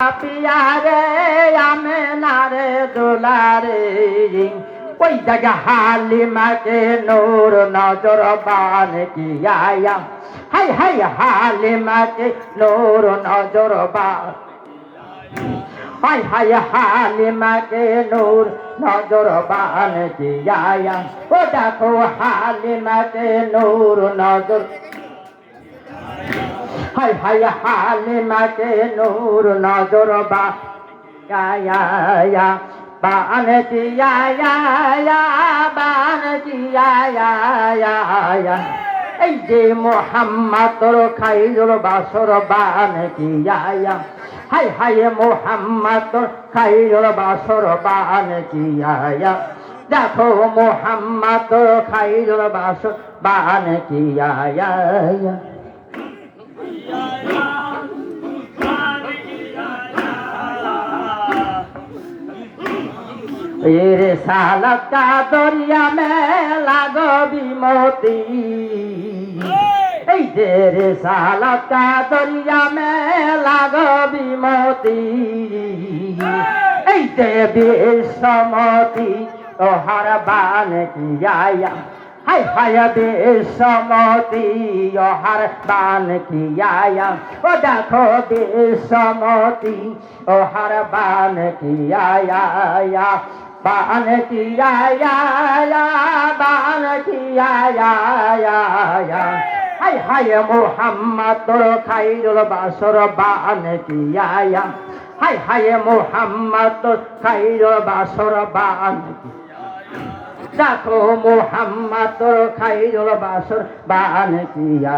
পিয়ারে আমে নারে দোলারে। ওই জায়গা হালিমাকে নূর নজর বান কি আয়া হাই হাই, হালিমাকে নূর নজর বান। হাই হাই, হালিমাকে নূর নজর বান কি আয়া ও দেখো হালিমাকে নূর নজর হাই হাই হালিমাকে নূর নজর বা বান এই যে মোহাম্মদ তোর খাইরুল বাসর বান জিয়া হাই হাই মোহাম্মদ তোর খাইরুল বাসর বান জিয়া দেখো মোহাম্মদ খাইরুল বাসর বান জিয়া এরে সালকা দরিয়া মেলা গবি মতি এই যে রে সালকা দরিয়া মেলা গবি মতি এই যে বিশ্বমতি তোহার বান কি আয়া? হাই হাই বিসমতি ওহার বান কিয়া ও দেখো বিসমতি ওহার বান কিয়া বান কিয়া বান কিয়া হাই হাই মোহাম্মদ তোর খাইরুল বাসর বান কিয়া হাই হাই মোহাম্মদ খাইরুল বাসর বান দেখো মোহাম্মদ খাইরুল বাসর বান কিয়া